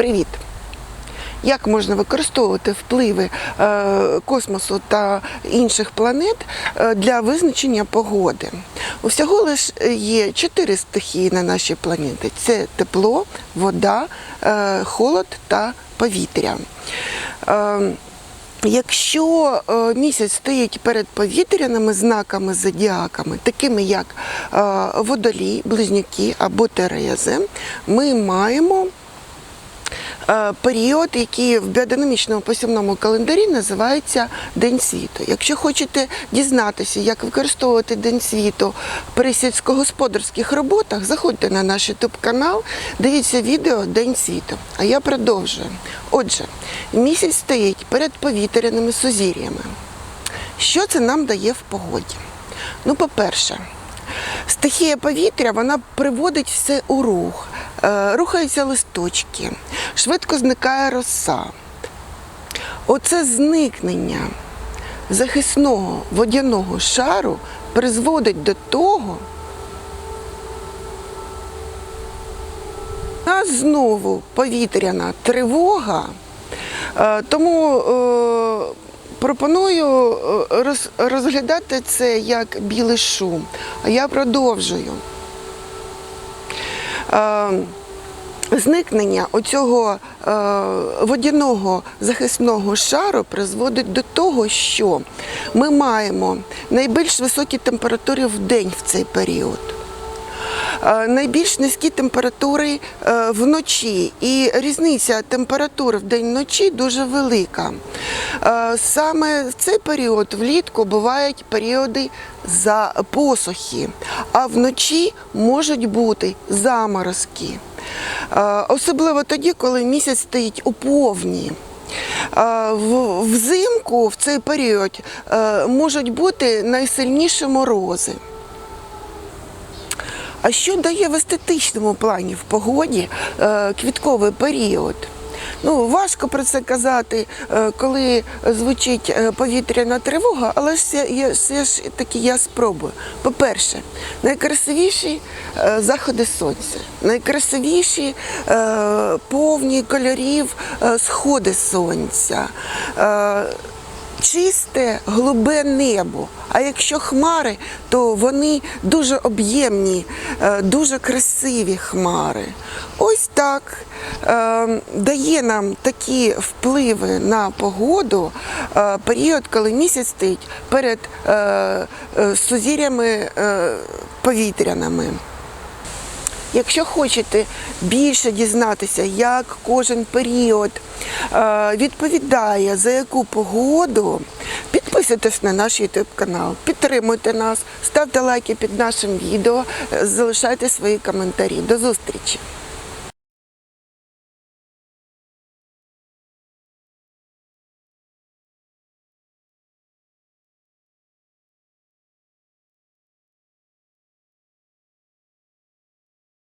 Привіт! Як можна використовувати впливи е, космосу та інших планет е, для визначення погоди? Усього лиш є чотири стихії на нашій планеті: це тепло, вода, е, холод та повітря. Е, Якщо е, місяць стоїть перед повітряними знаками зодіаками, такими як е, водолій, близнюки або терези, ми маємо е, період, який в біодинамічному посівному календарі називається День світу. Якщо хочете дізнатися, як використовувати День світу при сільськогосподарських роботах, заходьте на наш YouTube канал, дивіться відео День світу. А я продовжую. Отже, місяць стоїть перед повітряними сузір'ями. Що це нам дає в погоді? Ну, по-перше, стихія повітря вона приводить все у рух, Е, рухаються листочки, швидко зникає роса. Оце зникнення захисного водяного шару призводить до того, нас знову повітряна тривога, Е, тому е, пропоную е, роз- розглядати це як білий шум. А я продовжую. Е, Зникнення оцього е, водяного захисного шару призводить до того, що ми маємо найбільш високі температури в день в цей період. Е, Найбільш низькі температури е, вночі, і різниця температури в день вночі дуже велика. Е, Саме в цей період влітку бувають періоди за посухи, а вночі можуть бути заморозки. Особливо тоді, коли місяць стоїть у повні. Взимку в цей період можуть бути найсильніші морози. А що дає в естетичному плані в погоді е, квітковий період? Ну, важко про це казати, е, коли звучить е, повітряна тривога, але все, я, все ж таки я спробую. По-перше, найкрасивіші заходи сонця, найкрасивіші повні кольорів сходи сонця. Чисте голубе небо. А якщо хмари, то вони дуже об'ємні, е, дуже красиві хмари. Ось так е, дає нам такі впливи на погоду е, період, коли місяць стоїть перед сузір'ями повітряними. Якщо хочете більше дізнатися, як кожен період е, відповідає за яку погоду, підписуйтесь на наш YouTube канал, підтримуйте нас, ставте лайки під нашим відео, залишайте свої коментарі. До зустрічі!